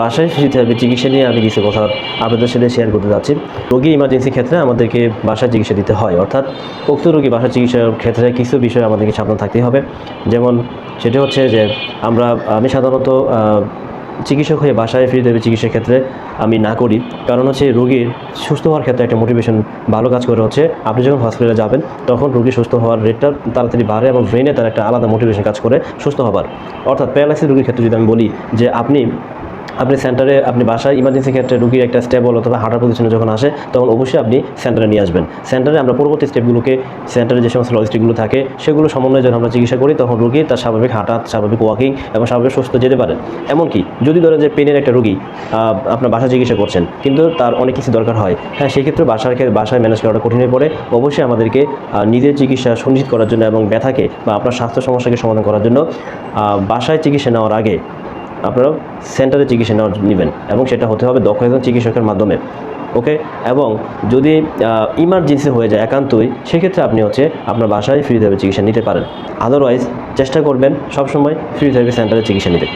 বাসায় ফিজিওথেরাপি চিকিৎসা নিয়ে আমি কিছু কথা আপনাদের সাথে শেয়ার করতে যাচ্ছি। রোগী ইমার্জেন্সি ক্ষেত্রে আমাদেরকে বাসায় চিকিৎসা দিতে হয়, অর্থাৎ উক্ত রোগী বাসায় চিকিৎসার ক্ষেত্রে কিছু বিষয় আমাদেরকে সাবধান থাকতেই হবে। যেমন সেটি হচ্ছে যে আমরা, আমি সাধারণত চিকিৎসক হয়ে বাসায় ফিজিওথেরাপি চিকিৎসার ক্ষেত্রে আমি না করি। কারণ হচ্ছে রোগীর সুস্থ হওয়ার ক্ষেত্রে একটা মোটিভেশন ভালো কাজ করে হচ্ছে, আপনি যখন হসপিটালে যাবেন, তখন রোগী সুস্থ হওয়ার রেটটা তাড়াতাড়ি বাড়ে এবং ব্রেনে তার একটা আলাদা মোটিভেশন কাজ করে সুস্থ হবার। অর্থাৎ প্যারালাইসিস রোগীর ক্ষেত্রে যদি আমি বলি যে আপনি আপনি সেন্টারে আপনি বাসায় ইমার্জেন্সি ক্ষেত্রে রুগীর একটা স্টেবল অথবা হাঁটার পজিশনে যখন আসে, তখন অবশ্যই আপনি সেন্টারে নিয়ে আসবেন। সেন্টারে আমরা পরবর্তী স্টেপগুলোকে সেন্টারে যে সমস্ত লজিস্টিকগুলো থাকে, সেগুলো সমন্বয়ে যখন আমরা চিকিৎসা করি, তখন রুগী তার স্বাভাবিক হাঁটা, স্বাভাবিক ওয়াকিং এবং স্বাভাবিক সুস্থ যেতে পারে। এমনকি যদি ধরেন যে পেনের একটা রুগী আপনার বাসায় চিকিৎসা করছেন, কিন্তু তার অনেক কিছু দরকার হয় হ্যাঁ সেক্ষেত্রে বাসার বাসায় ম্যানেজ করাটা কঠিন হয়ে পড়ে। অবশ্যই আমাদেরকে নিজের চিকিৎসা সুনিশ্চিত করার জন্য এবং ব্যথাকে বা আপনার স্বাস্থ্য সমস্যাকে সমাধান করার জন্য বাসায় চিকিৎসা নেওয়ার আগে আপনারা সেন্টারে চিকিৎসা নেওয়ার নেবেন এবং সেটা হতে হবে দক্ষ একজন চিকিৎসকের মাধ্যমে, ওকে? এবং যদি ইমার্জেন্সি হয়ে যায় একান্তই, সেক্ষেত্রে আপনি হচ্ছে আপনার বাসায় ফ্রি থেরাপি চিকিৎসা নিতে পারেন। আদারওয়াইজ চেষ্টা করবেন সবসময় ফ্রি থেরাপি সেন্টারে চিকিৎসা নিতে।